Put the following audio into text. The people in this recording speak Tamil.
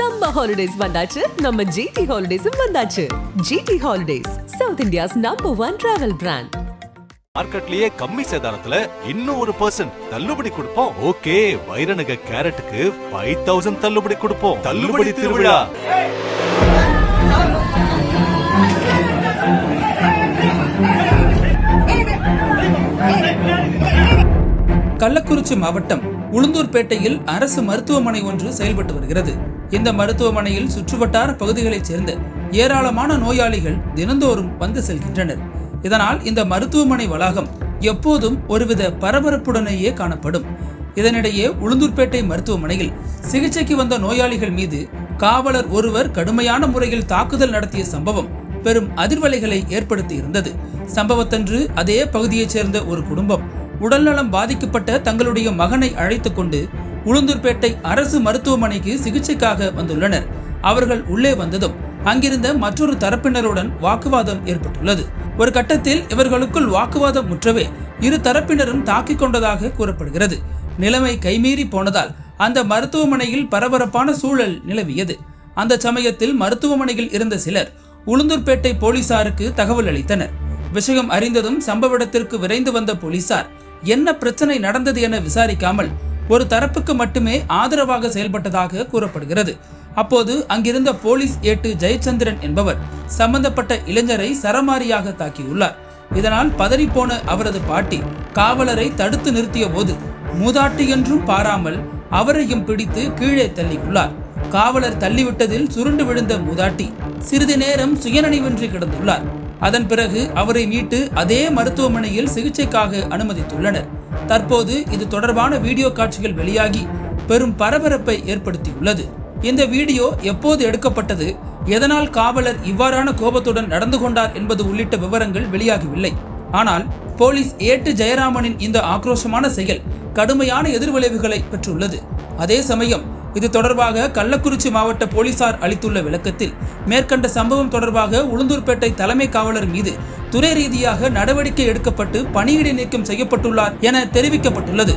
சம்மர் ஹாலிடேஸ் வந்தாச்சு. நம்ம ஜிடி ஹாலிடேஸும் வந்தாச்சு. GT holidays South India's number one travel brand மார்க்கெட்லயே கம்மி சேதாரத்துல இன்னும் ஒரு பர்சன்ட் தள்ளுபடி கொடுப்போம். ஓகே வைரநக கேரட்டுக்கு ஃபைவ் தௌசண்ட் தள்ளுபடி கொடுப்போம். தள்ளுபடி திருவிழா. கள்ளக்குறிச்சி மாவட்டம் உளுந்தூர்பேட்டையில் அரசு மருத்துவமனை ஒன்று செயல்பட்டு வருகிறது. இந்த மருத்துவமனையில் சுற்றுவட்டார பகுதிகளைச் சேர்ந்த ஏராளமான நோயாளிகள் தினந்தோறும் வந்து செல்கின்றனர். இதனால் இந்த மருத்துவமனை வளாகம் எப்போதும் ஒருவித பரபரப்புடனேயே காணப்படும். இதனிடையே உளுந்தூர்பேட்டை மருத்துவமனையில் சிகிச்சைக்கு வந்த நோயாளிகள் மீது காவலர் ஒருவர் கடுமையான முறையில் தாக்குதல் நடத்திய சம்பவம் பெரும் அதிர்வலைகளை ஏற்படுத்தி இருந்தது சம்பவத்தன்று அதே பகுதியைச் சேர்ந்த ஒரு குடும்பம் உடல்நலம் பாதிக்கப்பட்ட தங்களுடைய மகனை அழைத்துக் கொண்டு உளுந்தூர்பேட்டை அரசு மருத்துவமனைக்கு சிகிச்சைக்காக வந்துள்ளனர். அவர்கள் உள்ளே வந்ததும் அங்கிருந்த மற்றொரு தரப்பினருடன் வாக்குவாதம் ஏற்பட்டுள்ளது. ஒரு கட்டத்தில் இவர்களுக்குள் வாக்குவாதம் முற்றவே இரு தரப்பினரும் தாக்கிக் கொண்டதாக கூறப்படுகிறது. நிலைமை கைமீறி போனதால் அந்த மருத்துவமனையில் பரபரப்பான சூழல் நிலவியது. அந்த சமயத்தில் மருத்துவமனையில் இருந்த சிலர் உளுந்தூர்பேட்டை போலீசாருக்கு தகவல் அளித்தனர். விஷயம் அறிந்ததும் சம்பவ இடத்திற்கு விரைந்து வந்த போலீசார் என்ன பிரச்சனை நடந்தது என விசாரிக்காமல் ஒரு தரப்புக்கு மட்டுமே ஆதரவாக செயல்பட்டதாக கூறப்படுகிறது. அப்போது அங்கிருந்த போலீஸ் ஏட்டு ஜெயச்சந்திரன் என்பவர் சம்பந்தப்பட்ட இளைஞரை சரமாரியாக தாக்கியுள்ளார். இதனால் பதறிப்போன அவரது பாட்டி காவலரை தடுத்து நிறுத்திய போது மூதாட்டி என்றும் பாராமல் அவரையும் பிடித்து கீழே தள்ளியுள்ளார். காவலர் தள்ளிவிட்டதில் சுருண்டு விழுந்த மூதாட்டி சிறிது நேரம் சுயநினைவின்றி கிடந்துள்ளார். அதன் பிறகு அவரை மீட்டு அதே மருத்துவமனையில் சிகிச்சைக்காக அனுமதித்துள்ளனர். தற்போது இது தொடர்பான வீடியோ காட்சிகள் வெளியாகி பெரும் பரபரப்பை ஏற்படுத்தியுள்ளது. இந்த வீடியோ எப்போது எடுக்கப்பட்டது எதனால் காவலர் இவ்வாறான கோபத்துடன் நடந்து கொண்டார் என்பது உள்ளிட்ட விவரங்கள் வெளியாகவில்லை. ஆனால் போலீஸ் ஏட்டு ஜெயராமனின் இந்த ஆக்ரோஷமான செயல் கடுமையான எதிர்விளைவுகளை பெற்றுள்ளது. அதே சமயம் இது தொடர்பாக கள்ளக்குறிச்சி மாவட்ட போலீசார் அளித்துள்ள விளக்கத்தில் மேற்கண்ட சம்பவம் தொடர்பாக உளுந்தூர்பேட்டை தலைமை காவலர் மீது துறை ரீதியாக நடவடிக்கை எடுக்கப்பட்டு பணியிடை நீக்கம் செய்யப்பட்டுள்ளார் என தெரிவிக்கப்பட்டுள்ளது.